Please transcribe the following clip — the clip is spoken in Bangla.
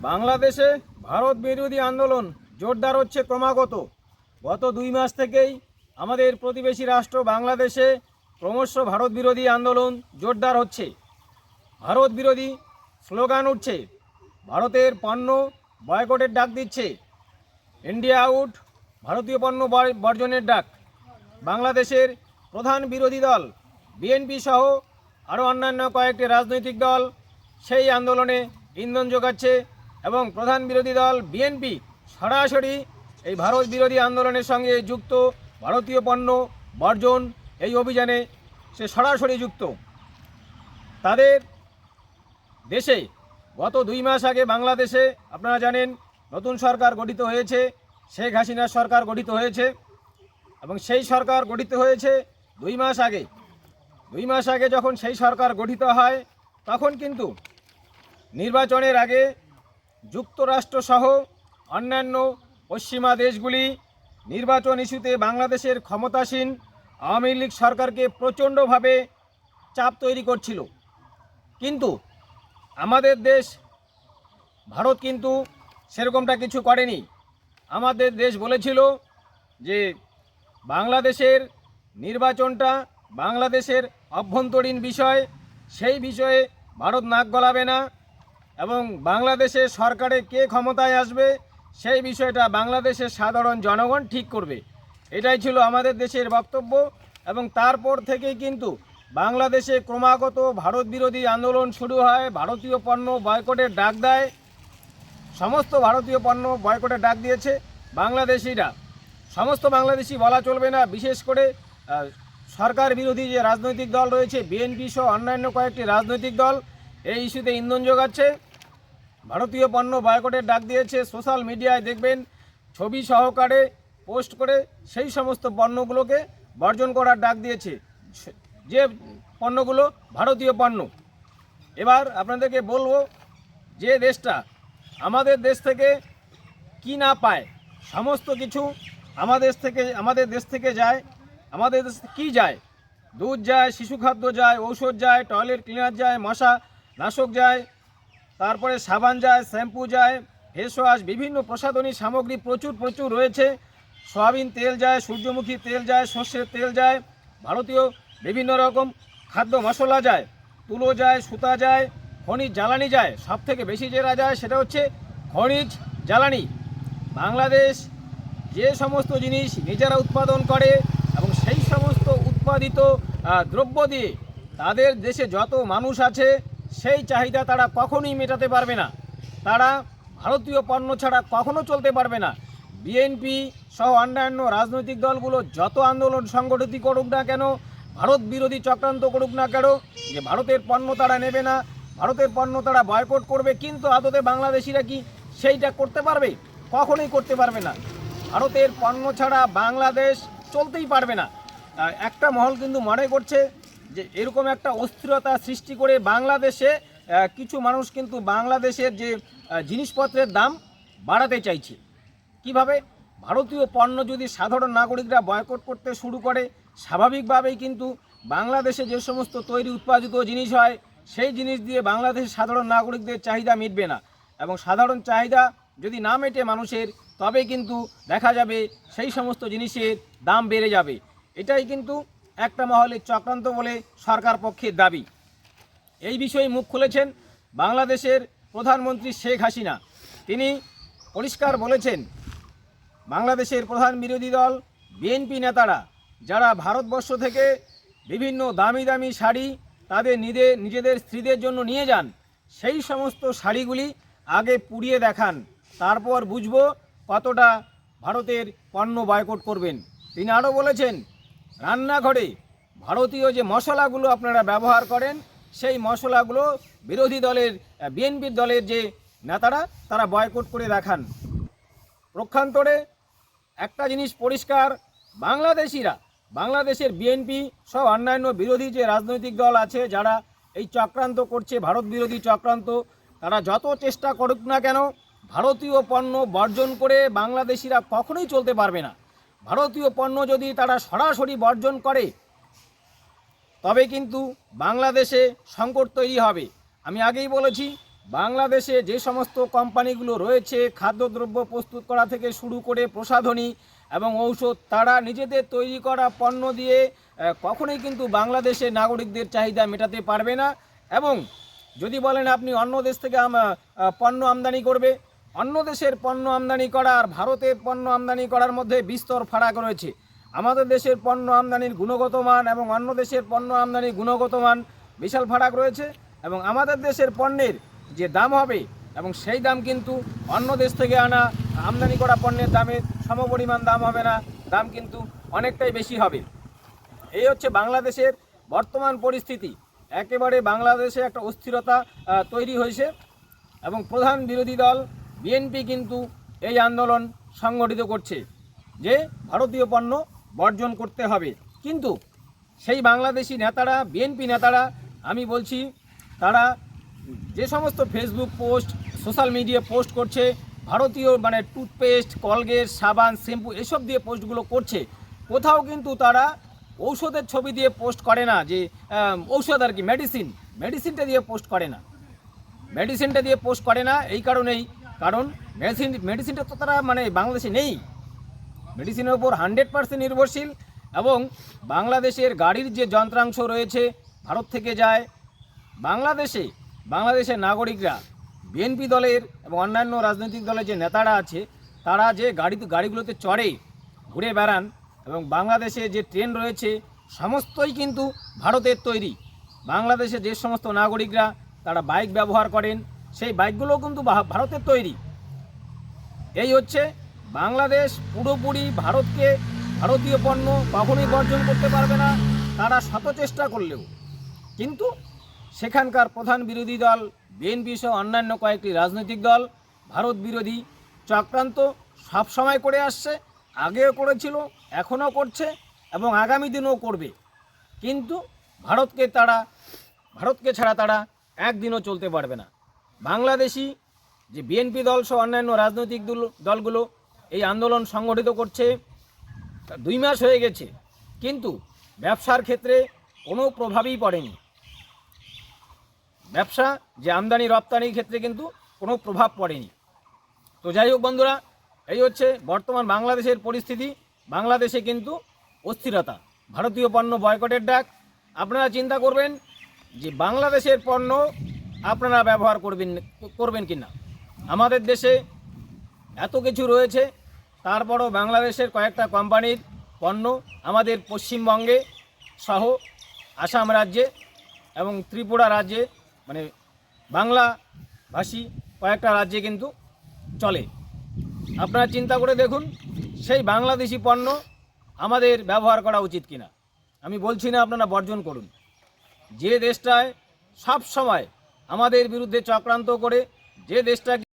বাংলাদেশে ভারত বিরোধী আন্দোলন জোরদার হচ্ছে ক্রমাগত। গত দুই মাস থেকেই আমাদের প্রতিবেশী রাষ্ট্র বাংলাদেশে ক্রমশ ভারত বিরোধী আন্দোলন জোরদার হচ্ছে। ভারত বিরোধী স্লোগান উঠছে, ভারতের পণ্য বয়কটের ডাক দিচ্ছে। ইন্ডিয়া আউট, ভারতীয় পণ্য বর- বর্জনের ডাক। বাংলাদেশের প্রধান বিরোধী দল, বিএনপি সহ আরও অন্যান্য কয়েকটি রাজনৈতিক দল সেই আন্দোলনে ইন্ধন যোগাচ্ছে। এবং প্রধান বিরোধী দল বিএনপি সরাসরি এই ভারত বিরোধী আন্দোলনের সঙ্গে যুক্ত, ভারতীয় পণ্য, বর্জন, এই অভিযানে সে সরাসরি যুক্ত। তাদের দেশে গত দুই মাস আগে বাংলাদেশে, আপনারা জানেন, নতুন সরকার গঠিত হয়েছে, শেখ হাসিনার সরকার গঠিত হয়েছে, এবং সেই সরকার গঠিত হয়েছে দুই মাস আগে। দুই মাস আগে যখন সেই সরকার গঠিত হয়, তখন কিন্তু নির্বাচনের আগে যুক্তরাষ্ট্রসহ অন্যান্য পশ্চিমা দেশগুলি নির্বাচন ইস্যুতে বাংলাদেশের ক্ষমতাসীন আওয়ামী লীগ সরকারকে প্রচণ্ডভাবে চাপ তৈরি করছিল। কিন্তু আমাদের দেশ, ভারত কিন্তু সেরকমটা কিছু করেনি। আমাদের দেশ বলেছিল যে বাংলাদেশের নির্বাচনটা বাংলাদেশের অভ্যন্তরীণ বিষয়, সেই বিষয়ে ভারত নাক গলাবে না। এবং বাংলাদেশের সরকারে কে ক্ষমতায় আসবে সেই বিষয়টা বাংলাদেশের সাধারণ জনগণ ঠিক করবে। এটাই ছিল আমাদের দেশের বক্তব্য এবং তারপর থেকেই কিন্তু বাংলাদেশে ক্রমাগত ভারত বিরোধী আন্দোলন শুরু হয়, ভারতীয় পণ্য বয়কটের ডাক দেয়, সমস্ত ভারতীয় পণ্য বয়কটের ডাক দিয়েছে বাংলাদেশিরা। সমস্ত বাংলাদেশি বলা চলবে না, বিশেষ করে সরকার বিরোধী যে রাজনৈতিক দল রয়েছে, বিএনপি সহ অন্যান্য কয়েকটি রাজনৈতিক দল, এই ইস্যুতে ইন্ধন যোগাচ্ছে। ভারতীয় পণ্য বয়কটের ডাক দিয়েছে সোশ্যাল মিডিয়ায় দেখবেন, ছবি সহকারে পোস্ট করে সেই সমস্ত পণ্যগুলোকে বর্জন করার ডাক দিয়েছে। যে পণ্যগুলো ভারতীয় পণ্য। এবার আপনাদেরকে বলব যে দেশটা আমাদের দেশ থেকে কি না পায়, সমস্ত কিছু আমাদের থেকে, আমাদের দেশ থেকে যায়, আমাদের দেশ কি যায়? দুধ যায়, শিশু খাদ্য যায়, ঔষধ যায়, টয়লেট ক্লিনার যায়, মশা নাশক যায় তারপরে সাবান যায়, শ্যাম্পু যায়, ফেস ওয়াশ, বিভিন্ন প্রসাধনী সামগ্রী প্রচুর প্রচুর রয়েছে। সয়াবিন তেল যায়, সূর্যমুখী তেল যায়, সর্ষের তেল যায়, ভারতীয় বিভিন্ন রকম খাদ্য মশলা যায়, তুলো যায়, সুতা যায়, খনিজ জ্বালানি যায়। সব থেকে বেশি যেটা যায় সেটা হচ্ছে খনিজ জ্বালানি। বাংলাদেশ যে সমস্ত জিনিস নিজেরা উৎপাদন করে এবং সেই সমস্ত উৎপাদিত দ্রব্য দিয়ে তাদের দেশে যত মানুষ আছে সেই চাহিদা তারা কখনোই মেটাতে পারবে না। তারা ভারতীয় পণ্য ছাড়া কখনো চলতে পারবে না। বিএনপি সহ অন্যান্য রাজনৈতিক দলগুলো যত আন্দোলন সংগঠিত করুক না কেন, ভারত বিরোধী চক্রান্ত করুক না কেন, যে ভারতের পণ্য তারা নেবে না, ভারতের পণ্য তারা বয়কট করবে, কিন্তু আদতে বাংলাদেশিরা কি সেইটা করতে পারবে? কখনোই করতে পারবে না। ভারতের পণ্য ছাড়া বাংলাদেশ চলতেই পারবে না। একটা মহল কিন্তু মনে করছে যে এরকম একটা অস্থিরতা সৃষ্টি করে বাংলাদেশে কিছু মানুষ কিন্তু বাংলাদেশের যে জিনিসপত্রের দাম বাড়াতে চাইছে। কীভাবে? ভারতীয় পণ্য যদি সাধারণ নাগরিকরা বয়কট করতে শুরু করে, স্বাভাবিকভাবেই কিন্তু বাংলাদেশে যে সমস্ত তৈরি উৎপাদিত জিনিস হয়, সেই জিনিস দিয়ে বাংলাদেশের সাধারণ নাগরিকদের চাহিদা মিটবে না। এবং সাধারণ চাহিদা যদি না মেটে মানুষের তবে কিন্তু দেখা যাবে সেই সমস্ত জিনিসের দাম বেড়ে যাবে। এটাই কিন্তু একটা মহলের চক্রান্ত বলে সরকার পক্ষের দাবি। এই বিষয়ে মুখ খুলেছেন বাংলাদেশের প্রধানমন্ত্রী শেখ হাসিনা। তিনি পরিষ্কার বলেছেন, বাংলাদেশের প্রধান বিরোধী দল, বিএনপি নেতারা, যারা ভারতবর্ষ থেকে বিভিন্ন দামি দামি শাড়ি তাদের নিজে, নিজেদের স্ত্রীদের জন্য নিয়ে যান, সেই সমস্ত শাড়িগুলি আগে পুড়িয়ে দেখান, তারপর বুঝব কতটা ভারতের পণ্য বয়কট করবেন। তিনি আরও বলেছেন রান্নাঘরে ভারতীয় যে মশলাগুলো আপনারা ব্যবহার করেন, সেই মশলাগুলো বিরোধী দলের বিএনপির দলের যে নেতারা, তারা বয়কট করে দেখান। প্রক্ষান্তরে একটা জিনিস পরিষ্কার, বাংলাদেশিরা, বাংলাদেশের বিএনপি সব অন্যান্য বিরোধী যে রাজনৈতিক দল আছে, যারা এই চক্রান্ত করছে, ভারত বিরোধী চক্রান্ত, তারা যত চেষ্টা করুক না কেন, ভারতীয় পণ্য বর্জন করে বাংলাদেশিরা কখনোই চলতে পারবে না। ভারতীয় পণ্য যদি তারা সরাসরি বর্জন করে, তবে কিন্তু বাংলাদেশে সংকট তৈরি হবে। আমি আগেই বলেছি, বাংলাদেশে যে সমস্ত কোম্পানিগুলো রয়েছে, খাদ্যদ্রব্য প্রস্তুত করা থেকে শুরু করে প্রসাধনী এবং ঔষধ, তারা নিজেদের তৈরি করা পণ্য দিয়ে কখনোই কিন্তু বাংলাদেশের নাগরিকদের চাহিদা মেটাতে পারবে না। এবং যদি বলেন আপনি অন্য দেশ থেকে পণ্য আমদানি করবে অন্য দেশের পণ্য আমদানি করা আর ভারতের পণ্য আমদানি করার মধ্যে বিস্তর ফারাক রয়েছে। আমাদের দেশের পণ্য আমদানির গুণগত মান এবং অন্য দেশের পণ্য আমদানির গুণগত মান বিশাল ফারাক রয়েছে এবং আমাদের দেশের পণ্যের যে দাম হবে এবং সেই দাম কিন্তু অন্য দেশ থেকে আনা আমদানি করা পণ্যের দামের সমপরিমাণ দাম হবে না, দাম কিন্তু অনেকটাই বেশি হবে। এই হচ্ছে বাংলাদেশের বর্তমান পরিস্থিতি। একেবারে বাংলাদেশে একটা অস্থিরতা তৈরি হয়েছে এবং প্রধান বিরোধী দল বিএনপি কিন্তু এই আন্দোলন সংগঠিত করছে যে ভারতীয় পণ্য বর্জন করতে হবে। কিন্তু সেই বাংলাদেশি নেতারা, বিএনপি নেতারা, আমি বলছি, তারা যে সমস্ত Facebook post social media post করছে, ভারতীয় মানে টুথপেস্ট কলগেট সাবান শ্যাম্পু এসব দিয়ে পোস্টগুলো করছে, কোথাও কিন্তু তারা ঔষধের ছবি দিয়ে পোস্ট করে না যে ঔষধ আর কি মেডিসিন মেডিসিনটা দিয়ে পোস্ট করে না। মেডিসিনটা দিয়ে পোস্ট করে না, এই কারণেই কারণ মেডিসিন মেডিসিনটা তো তারা মানে বাংলাদেশে নেই। মেডিসিনের উপর হান্ড্রেড পার্সেন্ট নির্ভরশীল এবং বাংলাদেশের গাড়ির যে যন্ত্রাংশ রয়েছে, ভারত থেকে যায়। বাংলাদেশে, বাংলাদেশের নাগরিকরা বিএনপি দলের এবং অন্যান্য রাজনৈতিক দলের যে নেতারা আছে, তারা যে গাড়ি, গাড়িগুলোতে চড়ে, ঘুরে বেড়ান এবং বাংলাদেশে যে ট্রেন রয়েছে, সমস্তই কিন্তু ভারতের তৈরি। বাংলাদেশে যে সমস্ত নাগরিকরা তারা বাইক ব্যবহার করেন সেই বাইকগুলোও কিন্তু ভারতের তৈরি। এই হচ্ছে বাংলাদেশ পুরোপুরি ভারতকে ভারতীয় পণ্য কখনোই বর্জন করতে পারবে না, তারা শত চেষ্টা করলেও। কিন্তু সেখানকার প্রধান বিরোধী দল বিএনপি সহ অন্যান্য কয়েকটি রাজনৈতিক দল, ভারত বিরোধী চক্রান্ত সবসময় করে আসছে, আগেও করেছিল, এখনও করছে এবং আগামী দিনেও করবে। কিন্তু ভারতকে তারা ভারতকে ছাড়া তারা একদিনও চলতে পারবে না। বাংলাদেশি যে বিএনপি দল সহ অন্যান্য রাজনৈতিক দল- দলগুলো এই আন্দোলন সংগঠিত করছে দুই মাস হয়ে গেছে, কিন্তু ব্যবসার ক্ষেত্রে কোনো প্রভাবই পড়েনি। ব্যবসা যে আমদানি রপ্তানির ক্ষেত্রে কিন্তু কোনো প্রভাব পড়েনি। তো যাই হোক বন্ধুরা, এই হচ্ছে বর্তমান বাংলাদেশের পরিস্থিতি। বাংলাদেশে কিন্তু অস্থিরতা, ভারতীয় পণ্য বয়কটের ডাক। আপনারা চিন্তা করবেন যে বাংলাদেশের পণ্য আপনারা ব্যবহার করবেন করবেন কি না আমাদের দেশে এত কিছু রয়েছে, তারপরও বাংলাদেশের কয়েকটা কোম্পানির পণ্য আমাদের পশ্চিমবঙ্গে সহ আসাম রাজ্যে এবং ত্রিপুরা রাজ্যে মানে বাংলাভাষী কয়েকটা রাজ্যে কিন্তু চলে। আপনারা চিন্তা করে দেখুন, সেই বাংলাদেশি পণ্য আমাদের ব্যবহার করা উচিত কিনা। আমি বলছি না আপনারা বর্জন করুন। যে দেশটায় সব সময় আমাদের বিরুদ্ধে চক্রান্ত করে যে দেশটা